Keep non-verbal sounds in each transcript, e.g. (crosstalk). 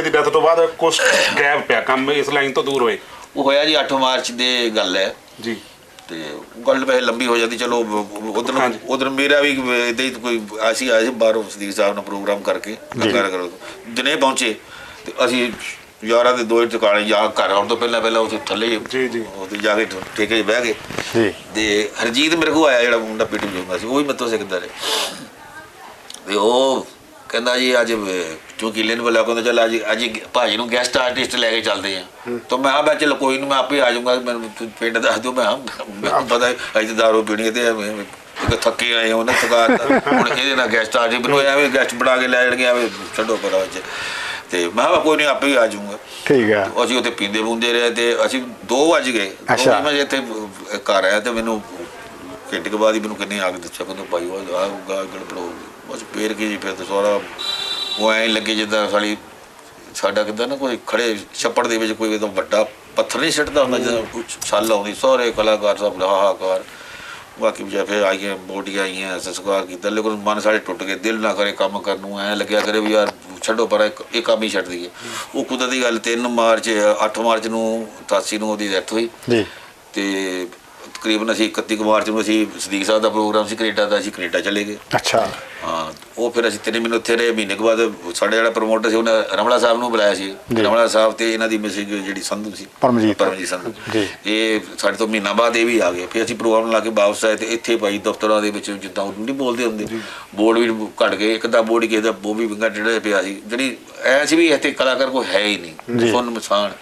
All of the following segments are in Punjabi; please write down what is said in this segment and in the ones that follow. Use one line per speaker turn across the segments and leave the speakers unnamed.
ਚਮਕੀਲੇ ਦੀ ਡੈਥ ਤੋਂ ਬਾਅਦ ਕੁਝ ਗੈਪ ਪਿਆ ਕੰਮ ਇਸ ਲਾਈਨ ਤੋਂ ਦੂਰ ਹੋਏ।
ਉਹ ਹੋਇਆ ਜੀ 8 ਮਾਰਚ ਦੇ ਗੱਲ ਹੈ।
ਜੀ।
ਤੇ ਗੱਲ ਵੈਸੇ ਲੰਬੀ ਹੋ ਜਾਂਦੀ ਚਲੋ ਉਧਰ। ਉਧਰ ਮੇਰਾ ਵੀ ਇਦਾਂ ਹੀ ਕੋਈ ਅਸੀਂ ਆਏ ਸੀ ਬਾਹਰੋਂ ਸਦੀਕ ਸਾਹਿਬ ਨਾਲ ਪ੍ਰੋਗਰਾਮ ਕਰਕੇ ਲੰਗਰ ਕਰੋ ਦਿਨੇ ਪਹੁੰਚੇ ਤੇ ਅਸੀਂ ਯਾਰਾਂ ਦੇ ਦੋ ਟਿਕਾਣੇ ਜਾ ਘਰ ਆਉਣ ਤੋਂ ਪਹਿਲਾਂ ਪਹਿਲਾਂ ਉੱਥੇ ਥੱਲੇ
ਜੀ, ਜੀ।
ਉੱਥੇ ਜਾ ਕੇ ਠੇਕੇ 'ਚ ਬਹਿ ਗਏ।
ਜੀ।
ਤੇ ਹਰਜੀਤ ਮੇਰੇ ਕੋਲ ਆਇਆ ਜਿਹੜਾ ਮੁੰਡਾ ਪੀਟੀ ਜੋਗਾ ਸੀ ਉਹ ਵੀ ਮੱਤੋਂ ਸਿੱਖਦਾ ਰਿਹਾ। ਤੇ ਉਹ ਕਹਿੰਦਾ ਜੀ ਅੱਜ ਚੌਕੀਲੇ ਨੂੰ ਬੁਲਾ ਕਹਿੰਦਾ ਚੱਲ ਅੱਜ ਅੱਜ ਭਾਜੀ ਨੂੰ ਗੈਸਟ ਆਰਟਿਸਟ ਲੈ ਕੇ ਚੱਲਦੇ ਆ। ਤਾਂ ਮੈਂ ਆ ਮੈਂ ਚਲ ਕੋਈ ਨਹੀਂ ਮੈਂ ਆਪੇ ਆ ਜਾਊਂਗਾ ਮੈਨੂੰ ਪਿੰਡ ਦੱਸ ਦਿਓ ਮੈਂ ਮੈਨੂੰ ਪਤਾ ਹੈ ਅੱਜ ਦਾਰੂ ਪੀਣੀ ਹੈ ਤੇ ਇੱਕ ਥੱਕੇ ਆਏ ਉਹਨਾਂ ਥਕਾਤ ਹੁਣ ਇਹਦੇ ਨਾਲ ਗੈਸਟ ਆ ਜੇ ਮੈਨੂੰ ਐਵੇਂ ਗੈਸਟ ਬਣਾ ਕੇ ਲੈ ਜਾਣਗੇ ਐਵੇਂ ਛੱਡੋ ਪਰ ਵਿੱਚ। ਤੇ ਮੈਂ ਕਿਹਾ ਕੋਈ ਨਹੀਂ ਆਪੇ ਹੀ ਆ ਜਾਊਂਗਾ।
ਠੀਕ ਹੈ
ਅਸੀਂ ਉੱਥੇ ਪੀਂਦੇ ਪੂੰਦੇ ਰਹੇ ਤੇ ਅਸੀਂ 2 ਵਜ ਗਏ।
ਅੱਛਾ।
ਮੈਂ ਇੱਥੇ ਘਰ ਆਇਆ ਤੇ ਮੈਨੂੰ ਘੰਟੇ ਕੁ ਬਾਅਦ ਹੀ ਮੈਨੂੰ ਕਿੰਨੇ ਆ ਕੇ ਦੱਸਿਆ ਕਹਿੰਦਾ ਭਾਈ ਉਹ ਆ ਗੜਬੜ ਹੋ ਗਈ ਬਸ ਫੇਰ ਕੀ ਜੀ ਫਿਰ ਤਾਂ ਸਾਰਾ ਉਹ ਐਂ ਲੱਗੇ ਜਿੱਦਾਂ ਸਾਲੀ ਸਾਡਾ ਕਿਦਾਂ ਨਾ ਕੋਈ ਖੜੇ ਛੱਪੜ ਦੇ ਵਿੱਚ ਕੋਈ ਇਹਦਾ ਵੱਡਾ ਪੱਥਰ ਨਹੀਂ ਸਿੱਟਦਾ ਹੁੰਦਾ ਜਦੋਂ ਕੁਝ ਛੱਲ ਆਉਂਦੀ ਸਾਰੇ ਕਲਾਕਾਰ ਸਭ ਹਾਹਾਕਾਰ ਬਾਕੀ ਵੀ ਫਿਰ ਆਈਆਂ ਬੋਡੀਆਂ ਆਈਆਂ ਸੰਸਕਾਰ ਕੀਤਾ ਲੇਕਿਨ ਮਨ ਸਾਡੇ ਟੁੱਟ ਗਏ ਦਿਲ ਨਾ ਕਰੇ ਕੰਮ ਕਰਨ ਨੂੰ ਐ ਲੱਗਿਆ ਕਰੇ ਵੀ ਯਾਰ ਛੱਡੋ ਪਰ ਇੱਕ ਇਹ ਕੰਮ ਹੀ ਛੱਡ ਦਈਏ। ਉਹ ਕੁਦਰਤੀ ਗੱਲ 3 ਮਾਰਚ 8 ਮਾਰਚ ਨੂੰ 88 ਨੂੰ ਉਹਦੀ ਡੈਥ ਹੋਈ।
ਜੀ।
ਤੇ ਤਕਰੀਬਨ ਅਸੀਂ 31 ਕੁ ਮਾਰਚ ਨੂੰ ਅਸੀਂ ਸਦੀਕ ਸਾਹਿਬ ਦਾ ਪ੍ਰੋਗਰਾਮ ਸੀ ਕੈਨੇਡਾ ਦਾ ਅਸੀਂ ਕੈਨੇਡਾ ਚਲੇ ਗਏ।
ਅੱਛਾ।
ਹਾਂ ਉਹ ਫਿਰ ਅਸੀਂ ਤਿੰਨ ਮਹੀਨੇ ਉੱਥੇ ਰਹੇ। ਮਹੀਨੇ ਕੁ ਬਾਅਦ ਸਾਡੇ ਜਿਹੜਾ ਪ੍ਰਮੋਟਰ ਸੀ ਉਹਨੇ ਰਮਲਾ ਸਾਹਿਬ ਨੂੰ ਬੁਲਾਇਆ ਸੀ। ਰਮਲਾ ਸਾਹਿਬ ਤੇ ਇਹਨਾਂ ਦੀ ਮਿਸਿਸ ਜਿਹੜੀ ਸੰਧੂ ਸੀ।
ਪਰਮਜੀਤ।
ਪਰਮਜੀਤ ਸੰਧੂ।
ਜੀ।
ਇਹ ਸਾਡੇ ਤੋਂ ਮਹੀਨਾ ਬਾਅਦ ਇਹ ਵੀ ਆ ਗਏ। ਫਿਰ ਅਸੀਂ ਪ੍ਰੋਗਰਾਮ ਲਾ ਕੇ ਵਾਪਸ ਆਏ ਤੇ ਇੱਥੇ ਭਾਈ ਦਫ਼ਤਰਾਂ ਦੇ ਵਿੱਚ ਜਿੱਦਾਂ ਉਹ ਨਹੀਂ ਬੋਲਦੇ ਹੁੰਦੇ। ਬੋਰਡ ਵੀ ਘਟ ਗਏ। ਇੱਕ ਤਾਂ ਬੋਰਡ ਕਿਸੇ ਦਾ ਉਹ ਵੀ ਵਿੰਗਾ ਜਿਹਾ ਪਿਆ ਸੀ। ਜਿਹੜੀ ਐ ਸੀ ਵੀ ਇੱਥੇ ਕਲਾਕਾਰ ਕੋਈ ਹੈ ਹੀ। ਨਹੀਂ। ਸੁਣ ਮਸਾਨ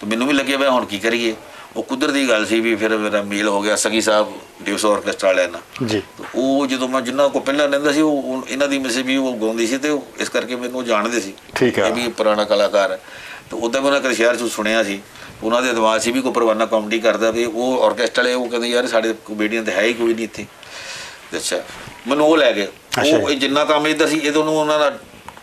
ਤੇ ਮੈਨੂੰ ਵੀ ਲੱਗਿਆ ਵੀ ਹੁਣ ਕੀ ਕਰੀਏ? ਉਹ ਕੁਦਰਤੀ ਗੱਲ ਸੀ ਵੀ ਫਿਰ ਮੇਰਾ ਮੇਲ ਹੋ ਗਿਆ ਸਗੀ ਸਾਹਿਬ ਦਿਵਸ ਆਰਕੈਸਟਰਾ ਵਾਲਿਆਂ ਨਾਲ।
ਜੀ।
ਉਹ ਜਦੋਂ ਮੈਂ ਜਿੰਨਾ ਕੋ ਪਹਿਲਾਂ ਰਹਿੰਦਾ ਸੀ ਉਹ ਇਹਨਾਂ ਦੀ ਮਿਸੇ ਵੀ ਉਹ ਗਾਉਂਦੀ ਸੀ ਤੇ ਉਹ ਇਸ ਕਰਕੇ ਮੈਨੂੰ ਉਹ ਜਾਣਦੇ ਸੀ
ਠੀਕ ਹੈ।
ਇਹ ਵੀ ਪੁਰਾਣਾ ਕਲਾਕਾਰ ਹੈ। ਤੇ ਉਦੋਂ ਮੈਂ ਕਦੇ ਸ਼ਹਿਰ ਚ ਸੁਣਿਆ ਸੀ। ਉਹਨਾਂ ਦੇ ਦਿਮਾਗ 'ਚ ਵੀ ਕੋਈ ਪਰਵਾਨਾ ਕਾਮੇਡੀ ਕਰਦਾ ਵੀ ਉਹ ਆਰਕੈਸਟਰਾ ਵਾਲੇ ਉਹ ਕਹਿੰਦੇ ਯਾਰ ਸਾਡੇ ਕਮੇਡੀਅਨ ਤੇ ਹੈ ਹੀ ਕੋਈ ਨਹੀਂ ਇੱਥੇ। ਅੱਛਾ ਮੈਨੂੰ ਉਹ ਲੈ ਗਏ। ਉਹ ਜਿੰਨਾ ਕੰਮ ਇਹਦਾ ਸੀ ਇਹਦੋਂ ਨੂੰ ਉਹਨਾਂ ਦਾ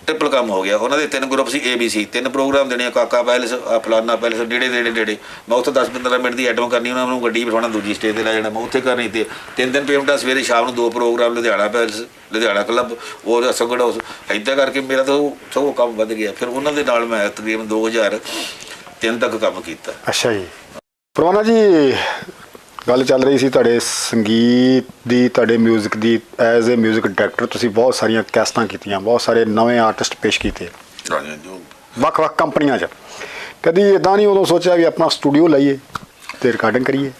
ਟ੍ਰਿਪਲ ਕੰਮ ਹੋ ਗਿਆ। ਉਹਨਾਂ ਦੇ ਤਿੰਨ group C A B C ਤਿੰਨ ਪ੍ਰੋਗਰਾਮ ਦੇਣੇ ਕਾਕਾ ਪੈਲਸ ਆਹ ਫਲਾਨਾ ਪੈਲਸ ਡੇੜੇ ਡੇੜੇ ਡੇੜੇ ਮੈਂ ਉੱਥੇ 10-15 ਮਿੰਟ ਦੀ ਐਟਮ ਕਰਨੀ, ਉਹਨਾਂ ਨੂੰ ਗੱਡੀ ਬਿਠਾਉਣਾ, ਦੂਜੀ ਸਟੇਜ ਤੇ ਲੈ ਜਾਣਾ। ਮੈਂ ਉੱਥੇ ਕਰਨੀ ਤੇ ਤਿੰਨ ਦਿਨ ਪੇਮੈਂਟਾਂ ਸਵੇਰੇ ਸ਼ਾਮ ਨੂੰ ਦੋ programme Ludhiana palace, Ludhiana club ਉਹ ਸੰਗੜ ਹਾਊਸ ਏਦਾਂ ਕਰਕੇ ਮੇਰਾ ਤਾਂ ਉਹ ਕੰਮ ਵੱਧ ਗਿਆ। ਫਿਰ ਉਹਨਾਂ ਦੇ ਨਾਲ ਮੈਂ ਤਕਰੀਬਨ 2003 ਤੱਕ ਕੰਮ ਕੀਤਾ।
ਅੱਛਾ ਜੀ। ਪਰਵਾਨਾ ਜੀ ਗੱਲ ਚੱਲ ਰਹੀ ਸੀ ਤੁਹਾਡੇ ਸੰਗੀਤ ਦੀ ਤੁਹਾਡੇ 뮤직 ਦੀ ਐਜ਼ ਅ 뮤직 ਡਾਇਰੈਕਟਰ ਤੁਸੀਂ ਬਹੁਤ ਸਾਰੀਆਂ ਕੈਸਟਾਂ ਕੀਤੀਆਂ ਬਹੁਤ ਸਾਰੇ ਨਵੇਂ ਆਰਟਿਸਟ ਪੇਸ਼ ਕੀਤੇ
ਜੋ
ਵੱਖ-ਵੱਖ ਕੰਪਨੀਆਂ 'ਚ ਕਦੀ ਇਦਾਂ ਨਹੀਂ ਉਦੋਂ ਸੋਚਿਆ ਵੀ ਆਪਣਾ ਸਟੂਡੀਓ ਲਈਏ ਤੇ ਰਿਕਾਰਡਿੰਗ ਕਰੀਏ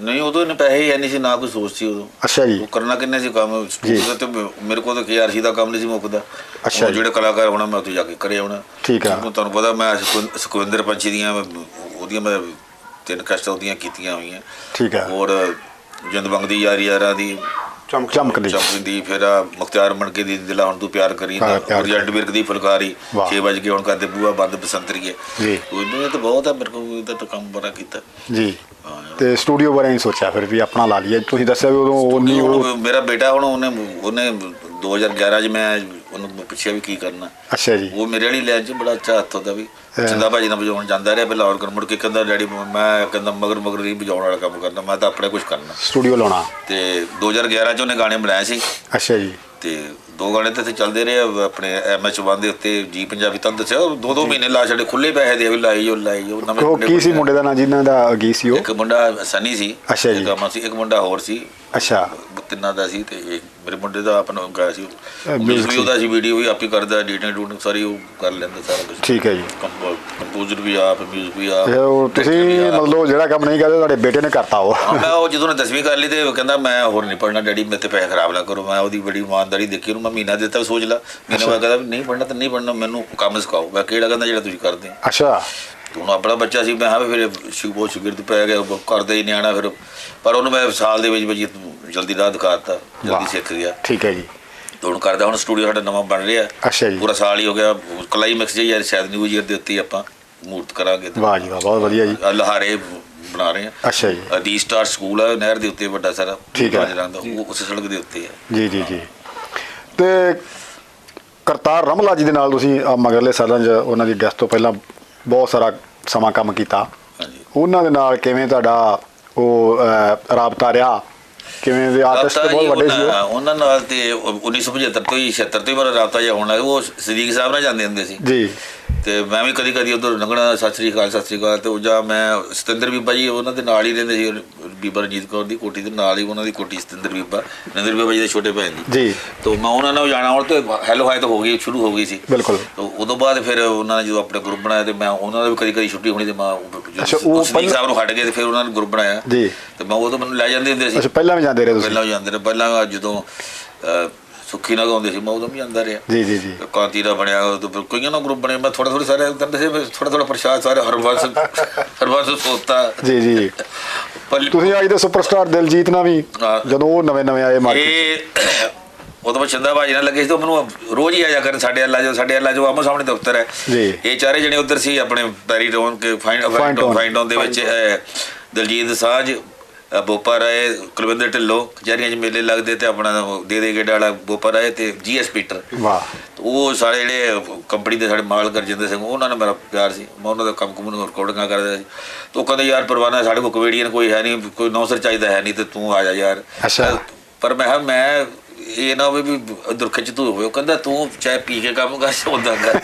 ਨਹੀਂ ਉਦੋਂ ਨੇ ਪੈਸੇ ਹੀ ਨਹੀਂ ਸੀ ਨਾ ਕੋਈ ਸੋਚ ਸੀ ਉਦੋਂ
ਅੱਛਾ ਜੀ
ਉਹ ਕਰਨਾ ਕਿੰਨੇ ਸੀ ਕੰਮ ਸਟੂਡੀਓ ਤੇ ਮੇਰੇ ਕੋਲ ਤਾਂ KRC ਦਾ ਕੰਮ ਨਹੀਂ ਸੀ ਮੁੱਕਦਾ
ਅੱਛਾ
ਉਹ
ਜੀ।
ਜਿਹੜੇ ਕਲਾਕਾਰ ਹੋਣਾ ਮੈਂ ਉੱਥੇ ਜਾ ਕੇ ਕਰੇ ਆਉਣਾ
ਠੀਕ ਆ।
ਹੁਣ ਤੁਹਾਨੂੰ ਪਤਾ ਮੈਂ ਸੁਖਵਿੰ- ਸੁਖਵਿੰਦਰ ਪੰਛੀ ਦੀਆਂ ਮੈਂ ਉਹਦੀਆਂ ਮੈਂ ਤਿੰਨ ਕਸ਼ਟਾਂ ਉਹਦੀਆਂ ਕੀਤੀਆਂ ਹੋਈਆਂ।
ਠੀਕ ਹੈ।
ਔਰ ਜਿੰਦ ਮੰਗਦੀ ਯਾਰੀ ਯਾਰਾਂ ਦੀ।
ਚਮਕ
ਚਮਕਦੀ
ਚਮਕਦੀ ਫਿਰ ਮੁਖਤਿਆਰ ਮਣਕੇ ਦੀ ਦਿਲਾ ਹੁਣ ਤੂੰ ਪਿਆਰ ਕਰੀ। ਜੱਟ ਬਿਰਕ ਦੀ ਫੁਲਕਾਰੀ
ਵਾਹ।
6 ਵਜ ਕੇ ਹੁਣ ਕਰਦੇ ਬੂਆ ਬੰਦ ਬਸੰਤਰੀਏ
ਜੀ।
ਉਹਨੇ ਤਾਂ ਬਹੁਤ ਆ ਮੇਰੇ ਕੋਲ ਇਹਦਾ ਤਾਂ ਕੰਮ ਬੜਾ ਕੀਤਾ।
ਜੀ। ਤੇ ਸਟੂਡੀਓ ਬਾਰੇ ਨਹੀਂ ਸੋਚਿਆ ਫਿਰ ਵੀ ਆਪਣਾ ਲਾ ਲਈਏ। ਤੁਸੀਂ ਦੱਸਿਆ ਵੀ ਉਦੋਂ ਉਹ ਨਹੀਂ ਉਹ
ਮੇਰਾ ਬੇਟਾ ਹੁਣ ਉਹਨੇ ਉਹਨੇ 2011 ਚ ਮੈਂ ਉਹਨੂੰ ਪੁੱਛਿਆ ਵੀ ਕੀ ਕਰਨਾ।
ਅੱਛਾ ਜੀ।
ਉਹ ਮੇਰੇ ਵਾਲੀ ਲੈਣ ਚ ਬੜਾ ਅੱਛਾ ਹੱਥ ਉਹਦਾ ਵੀ। ਚੰਦਾ ਭਾਜੀ ਨਾਲ ਵਜਾਉਣ ਜਾਂਦਾ ਰਿਹਾ ਪਹਿਲਾਂ ਔਰ ਕਰ ਮੁੜ ਕੇ ਕਹਿੰਦਾ ਡੈਡੀ ਮੈਂ ਕਹਿੰਦਾ ਮਗਰ ਮਗਰ ਨਹੀਂ ਵਜਾਉਣ ਵਾਲਾ ਕੰਮ ਕਰਨਾ ਮੈਂ ਤਾਂ ਆਪਣੇ ਕੁਝ ਕਰਨਾ।
ਸਟੂਡੀਓ ਲਾਉਣਾ।
ਤੇ 2011 ਚ ਉਹਨੇ ਗਾਣੇ ਬਣਾਏ ਸੀ।
ਅੱਛਾ ਜੀ।
ਤੇ ਦੋ ਗਾਣੇ ਤੇ ਚੱਲਦੇ ਰਹੇ ਆਪਣੇ ਐਮਐਚ ਵਨ ਦੇ ਉੱਤੇ ਜੀ ਪੰਜਾਬੀ ਤਾਂ ਦੱਸਿਆ ਉਹ ਦੋ ਦੋ ਮਹੀਨੇ ਲਾ ਛੱਡੇ ਖੁੱਲੇ ਪੈਸੇ ਦੇ ਵੀ ਲਾਈ ਜੋ ਲਾਈ ਜੋ ਨਵੇਂ
ਉਹ
ਮੁੰਡੇ
ਕੀ ਸੀ ਮੁੰਡੇ ਦਾ ਨਾਂ ਜਿਨ੍ਹਾਂ ਦਾ ਗੀ ਸੀ ਉਹ?
ਇੱਕ ਮੁੰਡਾ ਸਨੀ ਸੀ
ਅੱਛਾ ਜੀ।
ਇੱਕ ਅਮਨ ਸੀ ਇੱਕ ਮੁੰਡਾ ਹੋਰ ਸੀ।
ਅੱਛਾ।
ਤਿੰਨਾਂ ਦਾ ਸੀ ਤੇ ਮੇਰੇ ਮੁੰਡੇ ਦਾ ਆਪਣਾ ਗਾਇਆ ਸੀ ਮਿਊਜ਼ਿਕ। ਉਹਦਾ ਸੀ ਵੀਡੀਓ ਵੀ ਆਪ ਹੀ ਕਰਦਾ ਐਡੀਟਿੰਗ ਐਡੂਟਿੰਗ ਸਾਰੀ ਉਹ ਕਰ ਲੈਂਦਾ ਸਾਰਾ ਕੁਝ
ਠੀਕ ਹੈ ਜੀ।
ਕੰਪੋਜ਼ਰ ਵੀ ਆਪ ਮਿਊਜ਼ਿਕ ਵੀ ਆਪ
ਉਹ ਤੁਸੀਂ। ਮਤਲਬ ਜਿਹੜਾ ਕੰਮ ਨਹੀਂ ਕਰਦੇ ਤੁਹਾਡੇ ਬੇਟੇ ਨੇ ਕਰਤਾ ਉਹ।
ਹਾਂ, ਮੈਂ ਉਹ ਜਦੋਂ ਨੇ 10ਵੀਂ ਕਰ ਲਈ ਤੇ ਉਹ ਕਹਿੰਦਾ ਮੈਂ ਹੋਰ ਨਹੀਂ ਪੜਨਾ ਡੈਡੀ ਮੇਰੇ ਤੇ ਪੈਸੇ ਖਰਾਬ ਨਾ ਕਰੋ। ਮੈਂ ਉਹਦੀ ਬੜੀ ਇਮਾਨਦਾਰੀ ਦੇਖੀ ਉਹਨੂੰ ਮੈਂ ਮਹੀਨਾ ਦਿੱਤਾ ਸੋਚ ਲਾ। ਮਹੀਨੇ ਬਾਅਦ ਕਹਿੰਦਾ ਵੀ ਨਹੀਂ ਪੜਨਾ ਤਾਂ ਨਹੀਂ ਪੜਨਾ ਮੈਨੂੰ ਕੰਮ ਸਿਖਾਓ। ਮੈਂ ਕਿਹੜਾ ਕਹਿੰਦਾ ਜਿਹੜਾ ਤੁਸੀਂ ਕਰਦੇ ਹੋ।
ਅੱਛਾ।
ਤੇ ਹੁਣ ਆਪਣਾ ਬੱਚਾ ਸੀ ਮੈਂ ਹਾਂ ਵੀ ਫਿਰ ਸ਼ਿਵੋ ਸ਼ਿਗਰਦ ਪੈ ਗਿਆ ਉਹ ਕਰਦੇ ਹੀ ਨਿਆਣਾ ਫਿਰ। ਪਰ ਉਹਨੂੰ ਮੈਂ ਸਾਲ ਦੇ ਵਿੱਚ ਵਿੱਚ ਜਲਦੀ ਰਾਹ ਦਿਖਾਤਾ ਜਲਦੀ
ਵਾਹ।
ਸਿੱਖ ਗਿਆ।
ਠੀਕ ਹੈ ਜੀ।
ਤੇ ਹੁਣ ਕਰਦਾ ਹੁਣ ਸਟੂਡੀਓ ਸਾਡਾ ਨਵਾਂ ਬਣ ਰਿਹਾ।
ਅੱਛਾ ਜੀ।
ਪੂਰਾ ਸਾਲ ਹੀ ਹੋ ਗਿਆ ਕਲਾਈਮੈਕਸ ਜੀ ਯਾਰ ਸ਼ਾਇਦ ਨਿਊ ਈਅਰ ਦੇ ਉੱਤੇ ਆਪਾਂ ਮੂਰਤ ਕਰਾਂਗੇ।
ਵਾਹ ਜੀ ਵਾਹ ਬਹੁਤ ਵਧੀਆ ਜੀ।
ਲਹਾਰੇ ਬਣਾ ਰਹੇ ਆ।
ਅੱਛਾ ਜੀ।
ਦੀ ਸਟਾਰ ਸਕੂਲ ਆ ਨਹਿਰ ਦੇ ਉੱਤੇ ਵੱਡਾ ਸਾਰਾ
ਠੀਕ ਹੈ।
ਉਹ ਉਸ ਸੜਕ ਦੇ ਉੱਤੇ ਹੈ
ਜੀ ਜੀ ਜੀ। ਤੇ ਕਰਤਾਰ ਰਮਲਾ ਜੀ ਦੇ ਨਾਲ ਤੁਸੀਂ ਮਗਰਲੇ ਸਾਲਾਂ 'ਚ ਉਹਨਾਂ ਦੀ ਡੈਥ ਤੋਂ ਪਹਿਲਾਂ ਬਹੁਤ ਸਾਰਾ ਸਮਾਂ ਕੰਮ ਕੀਤਾ।
ਹਾਂਜੀ।
ਉਹਨਾਂ ਦੇ ਨਾਲ ਕਿਵੇਂ ਤੁਹਾਡਾ ਉਹ ਰਾਬਤਾ ਰਿਹਾ? ਕਿਵੇਂ ਦੇ ਆਰਟਿਸਟ
ਰਾਬਤਾ
ਬਹੁਤ ਵੱਡੇ ਸੀ
ਉਹਨਾਂ-
ਉਹ।
ਉਹਨਾਂ ਨਾਲ ਤੇ 1975 ਤੋਂ ਹੀ 76 ਤੋਂ ਹੀ ਮੇਰਾ ਰਾਬਤਾ ਜਿਹਾ ਹੋਣ ਲੱਗਾ ਉਹ ਸਦੀਕ ਸਾਹਿਬ ਨਾਲ ਜਾਂਦੇ ਹੁੰਦੇ ਸੀ।
ਜੀ।
ਤੇ ਮੈਂ ਵੀ ਕਦੀ ਕਦੀ ਉਧਰ ਲੰਘਣਾ ਸਤਿ ਸ੍ਰੀ ਅਕਾਲ ਸਤਿ ਸ੍ਰੀ ਅਕਾਲ ਤੇ ਉਹ ਜਾਂ ਮੈਂ ਸਤਿੰਦਰ ਬੀਬਾ ਜੀ ਉਹਨਾਂ ਦੇ ਨਾਲ ਹੀ ਰਹਿੰਦੇ ਸੀ ਬੀਬਾ ਰਣਜੀਤ ਕੌਰ ਦੀ ਕੋਠੀ ਦੇ ਨਾਲ ਹੀ ਉਹਨਾਂ ਦੀ ਕੋਠੀ ਸਤਿੰਦਰ ਬੀਬਾ ਨੰਦਰ ਬੀਬਾ ਜੀ ਦੇ ਛੋਟੇ ਭੈਣ ਦੀ।
ਜੀ।
ਤੋਂ ਮੈਂ ਉਹਨਾਂ ਨਾਲ ਜਾਣਾ ਹੁਣ ਤੇ ਹੈਲੋ ਹਾਈ ਤਾਂ ਹੋ ਗਈ ਸ਼ੁਰੂ ਹੋ ਗਈ ਸੀ।
ਬਿਲਕੁਲ।
ਤੋਂ ਉਦੋਂ ਬਾਅਦ ਫਿਰ ਉਹਨਾਂ ਨੇ ਜਦੋਂ ਆਪਣਾ ਗਰੁੱਪ ਬਣਾਇਆ ਤੇ ਮੈਂ ਉਹਨਾਂ ਦਾ ਵੀ ਕਦੀ ਕਦੀ ਛੁੱਟੀ ਹੋਣੀ ਤੇ ਮੈਂ
ਅੱਛਾ, ਉਹ ਪਹਿਲਾਂ-
ਸਾਹਿਬ ਨੂੰ ਹਟ ਗਏ ਤੇ ਫਿਰ ਉਹਨਾਂ ਨੇ ਗਰੁੱਪ ਬਣਾਇਆ।
ਜੀ।
ਤੇ ਮੈਂ ਉਦੋਂ ਮੈਨੂੰ ਲੈ ਜਾਂਦੇ ਹੁੰਦੇ ਸੀ।
ਅੱਛਾ ਪਹਿਲਾਂ ਵੀ ਜਾਂਦੇ ਰਹੇ ਤੁਸੀਂ?
ਪਹਿਲਾਂ ਵੀ ਜਾਂਦੇ ਰਹੇ। ਪਹਿਲਾਂ ਜਦੋਂ ਸੁੱਖੀ ਨਾਲ ਗਾਉਂਦੇ ਸੀ ਮੈਂ ਉਦੋਂ ਵੀ ਜਾਂਦਾ ਰਿਹਾ।
ਜੀ ਜੀ ਜੀ।
ਕਾਂਤੀ ਦਾ ਬਣਿਆ ਉਹ ਫਿਰ ਕਈਆਂ ਨਾਲ ਗਰੁੱਪ ਬਣੇ ਮੈਂ ਥੋੜਾ ਥੋੜਾ ਸਾਰੇ ਕਹਿੰਦੇ ਸੀ ਥੋੜਾ ਥੋੜਾ ਪ੍ਰਸ਼ਾਦ ਸਾਰੇ ਹਰਬੰਸ (laughs) ਹਰਬੰਸ ਸੋਤਾ।
ਜੀ ਜੀ। ਤੁਸੀਂ ਅੱਜ ਦੇ ਸੁਪਰਸਟਾਰ ਦਿਲਜੀਤ ਨਾਲ ਵੀ। ਜਦੋਂ ਉਹ ਨਵੇਂ ਨਵੇਂ ਆਏ ਮਾਰਕੀਟ
ਇਹ ਉਦੋਂ ਮੈਂ ਚੰਦਾ ਬਾਜੀ ਨਾਲ ਲੱਗੇ ਸੀ ਤਾਂ ਮੈਨੂੰ ਰੋਜ਼ ਹੀ ਆਇਆ ਕਰਨ ਸਾਡੇ ਅੱਲਾ ਜੋ ਸਾਡੇ ਅੱਲਾ ਜੋ ਆਮੋ ਸਾਹਮਣੇ ਦਫ਼ਤਰ ਹੈ। ਇਹ ਚਾਰੇ ਜਣੇ ਉੱਧਰ ਸੀ ਆਪਣੇ ਪੈਰੀ ਟੋਨ ਕੇ ਫਾਈਂਡ ਫਾਈਂਡ। ਫਾਈਂਡ ਦੇ ਵਿੱਚ ਦਲਜੀਤ ਸਾਜ ਅਹ, ਬੋਪਾ ਰਾਏ ਕੁਲਵਿੰਦਰ ਢਿੱਲੋਂ ਕਚਹਿਰੀਆਂ 'ਚ ਮੇਲੇ ਲੱਗਦੇ ਤੇ ਆਪਣਾ ਉਹ ਦੇ ਦੇ ਗੇੜਾ ਵਾਲਾ ਬੋਪਾ ਰਾਏ ਤੇ ਜੀਐਸ ਪੀਟਰ।
ਵਾਹ।
ਤੇ ਉਹ ਸਾਰੇ ਜਿਹੜੇ ਕੰਪਨੀ ਦੇ ਸਾਡੇ ਮਾਲ ਕਰ ਜਾਂਦੇ ਸੀ ਉਹਨਾਂ ਨਾਲ ਮੇਰਾ ਪਿਆਰ ਸੀ। ਮੈਂ ਉਹਨਾਂ ਦਾ ਕੰਮ ਕੁਮ ਨੂੰ ਰਿਕਾਰਡਿੰਗਾਂ ਕਰਦਾ ਸੀ। ਤੇ ਉਹ ਕਹਿੰਦੇ ਯਾਰ ਪਰਵਾਨਾ ਸਾਡੇ ਕੋਲ ਕਮੇਡੀਅਨ ਕੋਈ ਹੈ ਨਹੀਂ ਕੋਈ ਨੌਸਰ ਚਾਹੀਦਾ ਹੈ ਨਹੀਂ ਤੇ ਤੂੰ ਆ ਜਾ ਯਾਰ।
ਅੱਛਾ।
ਪਰ ਮੈਂ ਮੈਂ ਇਹ ਨਾ ਹੋਵੇ ਵੀ ਦੁਰਖਿਚ ਤੂੰ ਹੋਵੇ ਉਹ ਕਹਿੰਦਾ ਤੂੰ ਚਾਹੇ ਪੀ ਕੇ ਕੰਮ ਕਰ ਹੁੰਦਾ ਕਰ।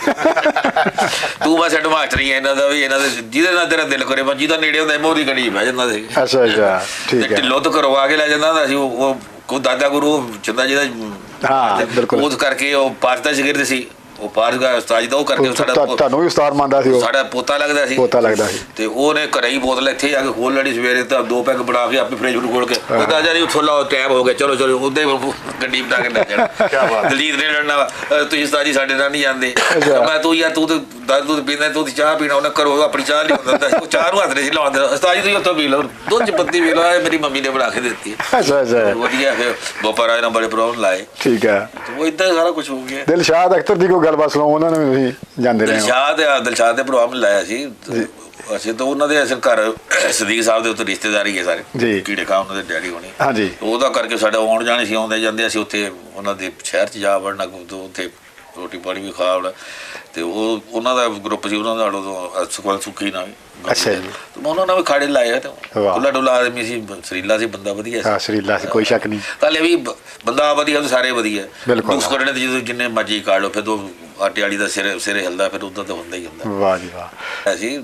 ਤੂੰ ਬਸ ਐਡਮਾਸਟਰ ਹੀ ਹੈ ਇਹਨਾਂ ਦਾ ਵੀ ਇਹਨਾਂ ਦੇ ਜਿਹਦੇ ਨਾਲ ਤੇਰਾ ਦਿਲ ਕਰੇ ਮੈਂ ਜਿਹਦਾ ਨੇੜੇ ਹੁੰਦਾ ਮੋਦੀ ਗੜੀ ਬਹਿ ਜਾਂਦਾ ਸੀ।
ਅੱਛਾ ਅੱਛਾ ਠੀਕ ਹੈ।
ਢਿੱਲੋਂ ਤੋਂ ਕਰਵਾ ਕੇ ਲੈ ਜਾਂਦਾ ਹੁੰਦਾ ਸੀ ਉਹ ਕੋ ਦਾਦਾ ਗੁਰੂ ਚੰਦਾ ਜਿਹਦਾ
ਹਾਂ, ਬਿਲਕੁਲ।
ਉਹ ਕਰਕੇ ਉਹ ਦਾ ਸ਼ਾਗਿਰਦ ਸੀ। ਉਹ ਦਾ ਉਸਤਾਦ ਦਾ ਉਹ ਕਰਕੇ ਸਾਡਾ
ਤੁਹਾ- ਤੁਹਾਨੂੰ ਵੀ ਉਸਤਾਦ ਮੰਨਦਾ ਸੀ ਉਹ?
ਸਾਡਾ ਪੋਤਾ ਲੱਗਦਾ ਸੀ।
ਪੋਤਾ ਲੱਗਦਾ ਸੀ।
ਤੇ ਉਹਨੇ ਘਰੇ ਹੀ ਬੋਤਲ ਇੱਥੇ ਜਾ ਕੇ ਖੋਲ ਲੈਣੀ ਸਵੇਰੇ ਤਾਂ ਦੋ ਪੈਗ ਬਣਾ ਕੇ ਆਪੇ ਫ੍ਰਿਜ ਨੂੰ ਖੋਲ ਕੇ। ਕਹਿੰਦਾ ਜਾ ਉੱਥੋਂ ਲਾਓ ਟਾਈਮ ਹੋ ਗਿਆ। ਚਲੋ ਚਲੋ ਉਹਦੇ ਗੱਡੀ ਬਣਾ ਕੇ ਲੈ ਜਾਣਾ। ਕੀ ਬਾਤ ਦਲਜੀਤ ਨੇ ਲੜਨਾ ਤੁਸੀਂ ਉਸਤਾਦ ਜੀ ਸਾਡੇ ਨਾਲ ਨਹੀਂ ਜਾਂਦੇ। ਮੈਂ ਤੂੰ ਯਾਰ ਤੂੰ ਤੇ ਦੁੱਧ ਦੁੱਧ ਪੀਂਦਾ ਤੇ ਚਾਹ ਪੀਣਾ ਉਹਨੇ ਕਰੋ ਆਪਣੀ ਚਾਹ ਨਹੀਂ ਹੁੰਦਾ। ਉਹ ਚਾਹ ਨੂੰ ਹੱਥ ਨਹੀਂ ਲਾਉਂਦੇ ਉਸਤਾਦ ਜੀ ਤੁਸੀਂ ਉੱਥੋਂ ਪੀ ਲਓ। ਦੁੱਧ ਚ ਪੱਤੀ ਪੀ ਲਓ ਇਹ ਮੇਰੀ ਮੰਮੀ ਨੇ ਬਣਾ ਕੇ ਦਿੱਤੀ।
ਅੱਛਾ ਅੱਛਾ।
ਵਧੀਆ ਫਿਰ ਬੋਪਾ ਨਾਲ ਬੜੇ ਪ੍ਰੋਬਲਮ ਲਾਏ।
ਠੀਕ ਹੈ।
ਉਹ ਇਦਾਂ ਸਾਰਾ ਕੁਝ ਹੋ ਗਿਆ।
ਦਿਲਸ਼ਾਦ ਅਖਤਰ ਦੀ ਕੋਈ ਗੱਲਬਾਤ ਸੁਣਾਓ ਉਹਨਾਂ ਨੂੰ ਵੀ ਤੁਸੀਂ ਜਾਂਦੇ ਰਹੇ
ਦਿਲਸ਼ਾਦ ਆ ਦਿਲਸ਼ਾਦ ਦੇ ਪ੍ਰੋਗਰਾਮ ਲਾਇਆ ਸੀ। ਅਸੀਂ ਤਾਂ ਉਹਨਾਂ ਦੇ ਅਸਲ ਘਰ ਸਦੀਕ ਸਾਹਿਬ ਦੇ ਉੱਤੇ ਰਿਸ਼ਤੇਦਾਰੀ ਹੈ ਸਾਰੇ। ਕੀੜੇ ਖਾ ਉਹਨਾਂ ਦੇ ਡੈਡੀ ਹੋਣੀ।
ਹਾਂਜੀ।
ਉਹਦਾ ਕਰਕੇ ਸਾਡਾ ਆਉਣ ਜਾਣੇ ਸੀ ਆਉਂਦੇ ਜਾਂਦੇ ਅਸੀਂ ਉੱਥੇ ਉਹਨਾਂ ਦੇ ਸ਼ਹਿਰ 'ਚ ਜਾ ਵੜਨਾ ਉੱਥੇ ਰੋਟੀ ਪਾਣੀ ਵੀ ਖਾ ਵੜਾ। ਤੇ ਉਹ ਉਹਨਾਂ ਦਾ ਗਰੁੱਪ ਸੀ ਉਹਨਾਂ ਨਾਲ ਉਦੋਂ ਸੁਖਵੰਤ ਸੁਖੀ ਨਾਲ ਵੀ
ਅੱਛਾ ਜੀ।
ਤੇ ਉਹਨਾਂ ਨਾਲ ਵੀ ਖਾੜੇ ਲਾਇਆ ਤੇ। ਦੁੱਲਾ ਡੁੱਲਾ ਆਦਮੀ ਸੀ ਸਰੀਲਾ ਸੀ ਬੰਦਾ ਵਧੀਆ ਸੀ।
ਹਾਂ ਸ਼ਰੀਲਾ ਸੀ ਕੋਈ ਸ਼ੱਕ ਨਹੀਂ।
ਕੱਲ ਵੀ ਬ- ਬੰਦਾ ਵਧੀਆ ਤੇ ਸਾਰੇ ਵਧੀਆ।
ਬਿਲਕੁਲ।
ਦੁੱਖ ਕਰਨੇ ਤੇ ਜਦੋਂ ਜਿੰਨੇ ਮਰਜ਼ੀ ਕਾੜ ਲਓ ਫਿਰ ਤੋਂ ਆਟੇ ਵਾਲੀ ਦਾ ਸਿਰੇ ਸਿਰੇ ਹਿਲਦਾ ਫਿਰ ਉਦੋਂ ਤਾਂ ਹੁੰਦਾ ਹੀ ਹੁੰਦਾ।
ਵਾਹ ਜੀ ਵਾਹ।
ਅਸੀਂ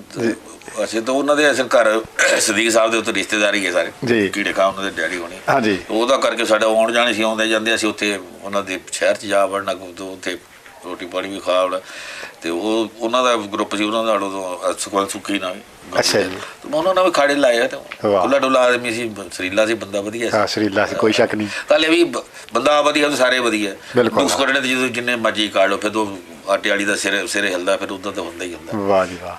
ਅਸੀਂ ਤਾਂ ਉਹਨਾਂ ਦੇ ਅਸਲ ਘਰ ਸਦੀਕ ਸਾਹਿਬ ਦੇ ਉੱਤੇ ਰਿਸ਼ਤੇਦਾਰੀ ਹੈ ਸਾਰੇ। ਕੀੜੇ ਖਾ ਉਹਨਾਂ ਦੇ ਡੈਡੀ ਹੋਣੀ।
ਹਾਂਜੀ
ਉਹਦਾ ਕਰਕੇ ਸਾਡਾ ਆਉਣ ਜਾਣੇ ਸੀ ਆਉਂਦੇ ਜਾਂਦੇ ਅਸੀਂ ਉੱਥੇ ਉਹਨਾਂ ਦੇ ਸ਼ਹਿਰ 'ਚ ਜਾ ਵੜਨਾ ਤੋਂ ਉੱਥੇ ਰੋਟੀ ਪਾਣੀ ਵੀ ਖਾ ਵੜਾ। ਤੇ ਉਹ ਉਹਨਾਂ ਦਾ ਗਰੁੱਪ ਸੀ ਉਹਨਾਂ ਨਾਲ ਉਦੋਂ ਸੁਖਵੰਤ ਸੁਖੀ ਨਾਲ ਵੀ
ਅੱਛਾ ਜੀ।
ਤੇ ਉਹਨਾਂ ਵੀ ਖਾੜੇ ਲਾਇਆ ਤੇ। ਦੁੱਲਾ ਡੁੱਲਾ ਆਦਮੀ ਸੀ ਸਰੀਲਾ ਸੀ ਬੰਦਾ ਵਧੀਆ ਸੀ।
ਹਾਂ ਸ਼ਰੀਲਾ ਸੀ ਕੋਈ ਸ਼ੱਕ ਨਹੀਂ।
ਕੱਲ ਵੀ ਬ- ਬੰਦਾ ਵਧੀਆ ਤੇ ਸਾਰੇ ਵਧੀਆ।
ਬਿਲਕੁਲ।
ਦੁੱਖ ਕਰਨੇ ਤੇ ਜਦੋਂ ਜਿੰਨੇ ਮਰਜ਼ੀ ਕਾੜ ਲਓ ਫਿਰ ਤੋਂ ਆਟੇ ਵਾਲੀ ਦਾ ਸਿਰੇ ਸਿਰੇ ਹਿਲਦਾ ਫਿਰ ਉਦੋਂ ਤਾਂ ਹੁੰਦਾ ਹੀ ਹੁੰਦਾ।
ਵਾਹ ਜੀ ਵਾਹ।